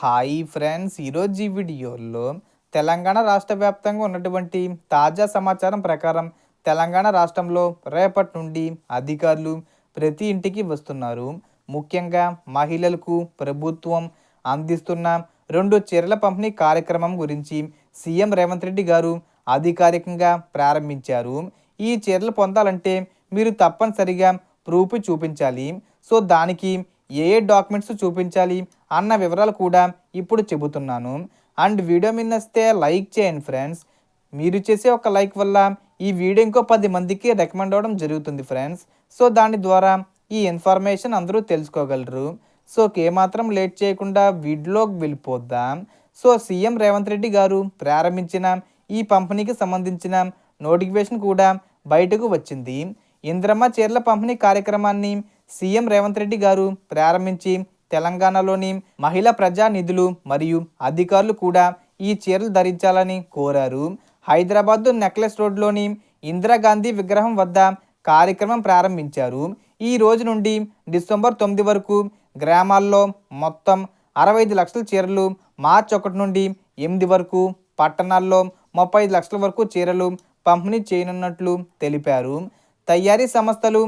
Hi friends ఈరోజు ఈ వీడియోలో తెలంగాణ రాష్ట్ర వ్యాప్తంగా ఉన్నటువంటి తాజా సమాచారం ప్రకారం తెలంగాణ రాష్ట్రంలో రేపటి నుండి అధికారులు ప్రతి ఇంటికి వస్తున్నారు. ముఖ్యంగా మహిళలకు ప్రభుత్వం అందిస్తున్న రెండు చీరల పంపిణీ కార్యక్రమం గురించి సీఎం రేవంత్ రెడ్డి గారు అధికారికంగా ప్రారంభించారు. ఈ చీరలు పొందాలంటే మీరు తప్పనిసరిగా ప్రూఫ్ చూపించాలి. సో దానికి ఏ ఏ డాక్యుమెంట్స్ చూపించాలి అన్న వివరాలు కూడా ఇప్పుడు చెబుతున్నాను. అండ్ వీడియో మీద వస్తే లైక్ చేయండి ఫ్రెండ్స్. మీరు చేసే ఒక లైక్ వల్ల ఈ వీడియో ఇంకో పది మందికి రికమెండ్ అవ్వడం జరుగుతుంది ఫ్రెండ్స్. సో దాని ద్వారా ఈ ఇన్ఫర్మేషన్ అందరూ తెలుసుకోగలరు. సో ఏమాత్రం లేట్ చేయకుండా వీడియోకి వెళ్ళిపోద్దాం సో సీఎం రేవంత్ రెడ్డి గారు ప్రారంభించిన ఈ పంపిణీకి సంబంధించిన నోటిఫికేషన్ కూడా బయటకు వచ్చింది. ఇంద్రమ్మ చీరల పంపిణీ కార్యక్రమాన్ని సీఎం రేవంత్ రెడ్డి గారు ప్రారంభించి తెలంగాణలోని మహిళా ప్రజానిధులు మరియు అధికారులు కూడా ఈ చీరలు ధరించాలని కోరారు. హైదరాబాద్ నెక్లెస్ రోడ్లోని ఇందిరాగాంధీ విగ్రహం వద్ద కార్యక్రమం ప్రారంభించారు. ఈ రోజు నుండి డిసెంబర్ తొమ్మిది వరకు గ్రామాల్లో మొత్తం అరవై ఐదు లక్షల చీరలు మార్చి ఒకటి నుండి ఎనిమిది వరకు పట్టణాల్లో ముప్పై ఐదు లక్షల వరకు చీరలు పంపిణీ చేయనున్నట్లు తెలిపారు. తయారీ సంస్థలు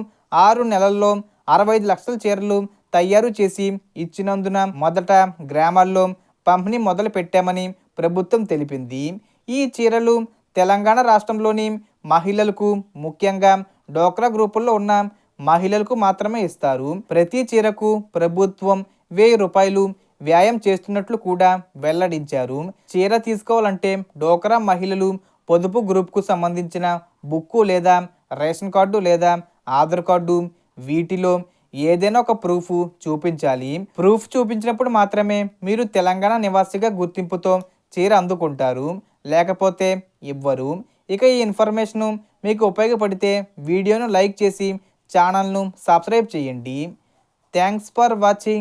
ఆరు నెలల్లో అరవై ఐదు లక్షల చీరలు తయారు చేసి ఇచ్చినందున మొదట గ్రామాల్లో పంపిణీ మొదలు పెట్టామని ప్రభుత్వం తెలిపింది. ఈ చీరలు తెలంగాణ రాష్ట్రంలోని మహిళలకు ముఖ్యంగా డోక్రా గ్రూపుల్లో ఉన్న మహిళలకు మాత్రమే ఇస్తారు. ప్రతి చీరకు ప్రభుత్వం వెయ్యి రూపాయలు వ్యాయామం చేస్తున్నట్లు కూడా వెల్లడించారు. చీర తీసుకోవాలంటే డోక్రా మహిళలు పొదుపు గ్రూప్కు సంబంధించిన బుక్కు లేదా రేషన్ కార్డు లేదా ఆధార్ కార్డు వీటిలో ఏదైనా ఒక ప్రూఫ్ చూపించాలి. ప్రూఫ్ చూపించినప్పుడు మాత్రమే మీరు తెలంగాణ నివాసిగా గుర్తింపుతో చీర అందుకుంటారు. లేకపోతే ఇవ్వరు ఇక ఈ ఇన్ఫర్మేషను మీకు ఉపయోగపడితే వీడియోను లైక్ చేసి ఛానల్ను సబ్స్క్రైబ్ చేయండి. Thanks for watching.